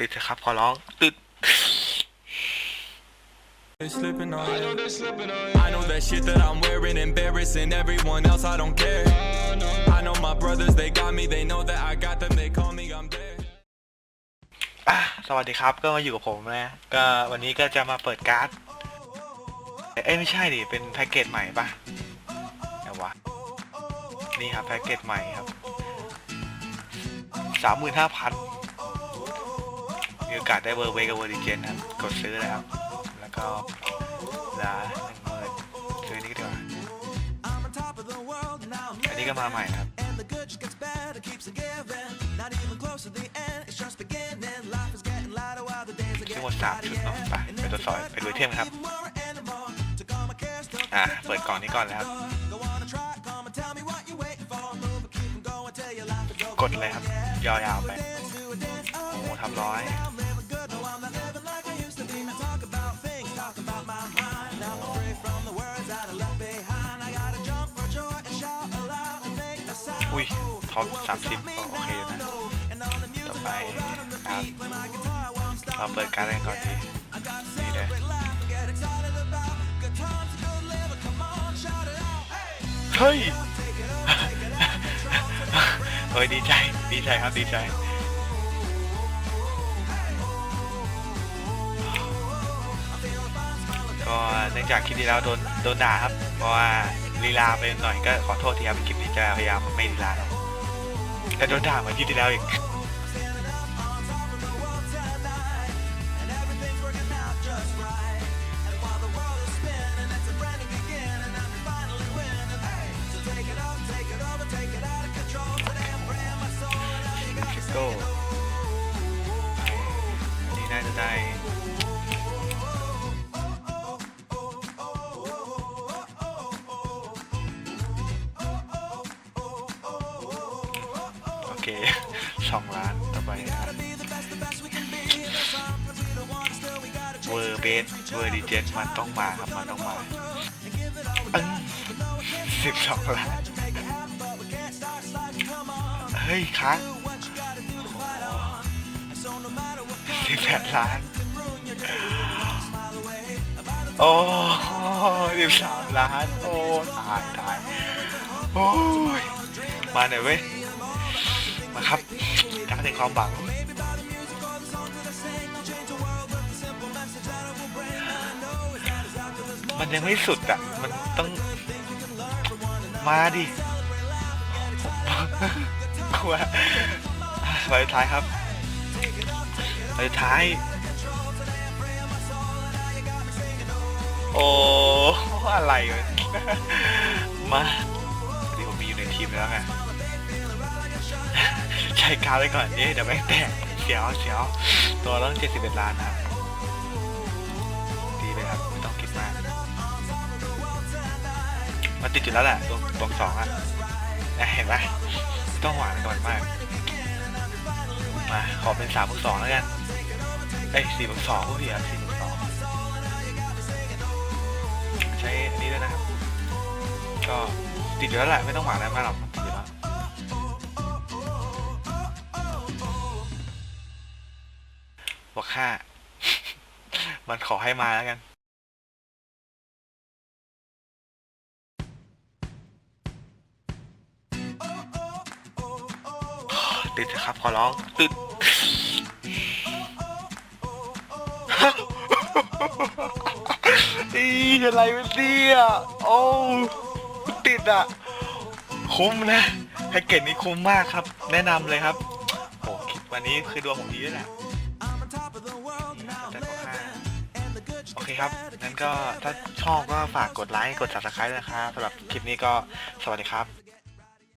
ติดเถอะครับ ขอร้องติด They slipping on. I know they slipping on. I know that shit that I'm wearing embarrassing everyone else. I don't care. I know my brothers, they got me. They know that I got them. They call me, I'm there. อะสวัสดีครับ ก็มาอยู่กับผมนะ ก็วันนี้ก็จะมาเปิดการ์ด เอ้ยไม่ใช่ดิ เป็นแพ็กเกจใหม่ปะไหนวะ นี่ครับแพ็กเกจใหม่ครับสามหมื่นห้าพัน มีโอกาสได้เบอร์เวกับเวอร์ดิเจนครับกดซื้อเลยครับแล้วก็เหลือหนึ่งหมื่นซื้อนี่ก็ดีกว่าอันนี้ก็มาใหม่ครับ And the good just gets better, keeps on giving. Not even close to the end, it's just beginning. Life is getting lighter while the days are ทั้ง getting หมดสามชุดเนาะไปไปตัวจสอยไปดูไอเทมครับ more and more. Took all my cares, took อะ เปิดกล่องนี้ก่อนเลยครับ Go on and try, come and tell me what you're waiting for. Move and keep 'em going till your life is over. กดเลยครับยาวๆไปโอ้โหทำร้อย อุ้ยท็อปสามสิบก็โอเคนะ ต่อไปครับเราเปิดการ์ดกันก่อนดีนี่เลยเฮ้ยเฮ้ยดีใจ ดีใจครับ ดีใจ นื่องจากคลิปที่แล้วโดนโดนด่าครับ เพราะว่าลีลาไปหน่อยก็ขอโทษทีครับคลิปนี้จะพยายามไม่ลีลาแล้วแต่โดนด่าเหมือนคลิปที่แล้วอีกชิโก้ เคสองล้านต่อไปครับเวอร์เบสเวอร์ดีเจนมันต้องมาครับมันต้องมาสิบสองล้านเฮ้ยค้างสิบแปดล้านโอ้สิบสามล้าน โอ้ ตายตายโอ้ย มาหน่อยเว้ย มาครับการแห่งความหวังมันยังไม่สุดอะ มันต้องมาดิกลัวไปท้ายครับไปท้าย โอ้อะไรมาที่ผมมีอยู่ในทีมแล้วไง ใช้การดไว้ก่อนเอ๊ะเดี๋ยวแม่งแตกเสียวเสียวตัวต้องเจ็ดสิบเอ็ดล้านนะครับดีเลยครับไม่ต้องคิดมากมันติดอยู่แล้วแหละตัวตัวสองอะเห็นไหมไม่ต้องหวานก่อนมากมาขอเป็นสามบวกสองแล้วกันเอ้สี่บวกสองผู้พี่ครับสี่บวกสองใช้อันนี้ด้วยนะครับ ก็ติดอยู่แล้วแหละไม่ต้องหวานอะไรมากหรอก บวกห้า มันขอให้มาแล้วกันติดเถอะครับขอร้องติดอีอะไรวะเนี่ยโอ้ติดอะ คุ้มนะแพ็กเกจนี้คุ้มมากครับ แนะนำเลยครับโอ้คลิปวันนี้คือดวงผมดีด้วยแหละ คครับงั้นก็ถ้าชอบก็ฝากกดไลค์กด subscribe นะครับสำหรับคลิปนี้ก็สวัสดีครับ